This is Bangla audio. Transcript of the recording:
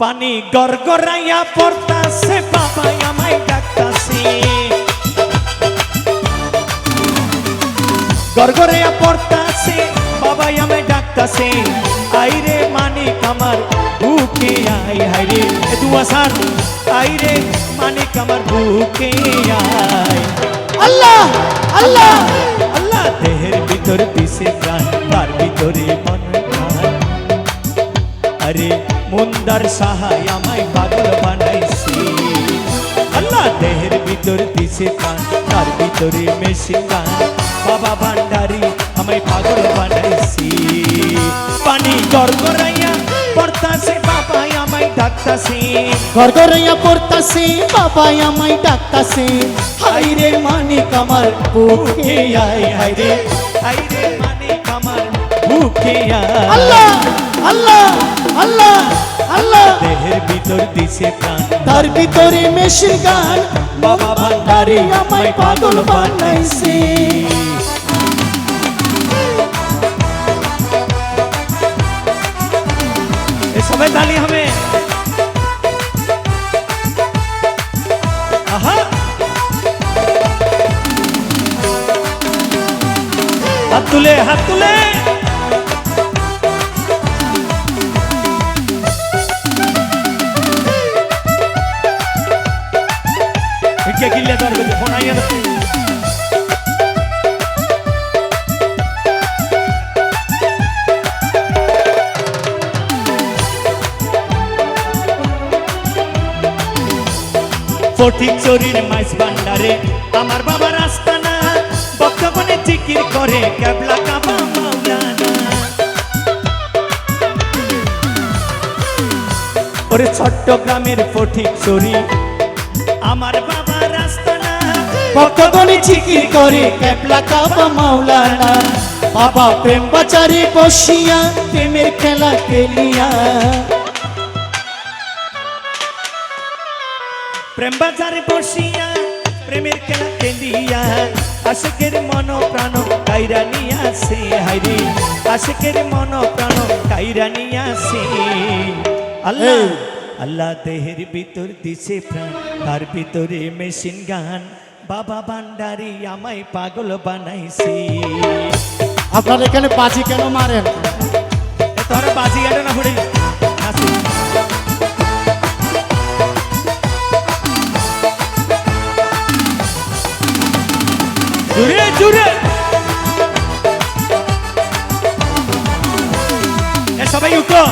পানি গড়গড়াইয়া পড়তাছে বাবা আমায় ডাকতাছে। গড়গড়াইয়া পড়তাছে বাবা আমায় ডাকতাছে। আইরে মানিক আমার বুকে আই হাইরে এ দুয়াসার আইরে মানিক আমার বুকে, আয়। আল্লাহ আল্লাহ আল্লাহ, দেহের ভিতর দিছে প্রাণ, তার ভিতরে মন আরে মুন্দার সাহায় আমায় পাগল বানাইছে। আল্লাহ দেহের ভিতর দিছে প্রাণ তার ভিতরে মেশিন গান বাবা ভান্ডারি আমায় পাগল বানাইছি। পানি গড়গড়াইয়া পড়তাছে বাবা আমায় ডাকতাছে। গড়গড়াইয়া পড়তাছে বাবা আমায় ডাকতাছে। হাইরে মানিক আমার বুকে আয় হাইরে আইরে মানিক আমার বুকে আয়। আল্লাহ আল্লাহ। আল্লাহ আল্লাহ। দেহের ভিতর দিছে প্রাণ। তার ভিতরে মেশিন গান। বাবা ভান্ডারি আমায় পাগল বানাইছে। সবাই তালি হবে। হাত তুলে হাত তুলে। আইয়া না ফটিক চরির মাইস ভান্ডারে, আমার বাবার আস্তানা বর্তমানে জিকির করে ক্যাবলা কাবা ওরে চট্টগ্রামের ফটিক চরি আমার বাবা বাবার আস্তানা ভক্তগণে জিকির করে ক্যাপলা কাবা মাওলানা। বাবা প্রেম বাচারে বসিয়া প্রেমের খেলা খেলিয়া। প্রেম বাজারে বসিয়া প্রেমের খেলা খেলিয়া। আশেকের মন প্রাণ কাইরা নিয়াছে হাইরে আশেকের মন প্রাণ কাইরা নিয়াছে। আল্লাহ আল্লাহ দেহের ভিতর দিছে প্রাণ। তার ভিতরে মেশিন গান বাবা ভান্ডারি আমায় পাগল বানাইছি। আপনার এখানে বাজি কেন মারেন? তোর বাজি কেন না ঘুরে জুড়ে জুড়ে। সবাই উঠো।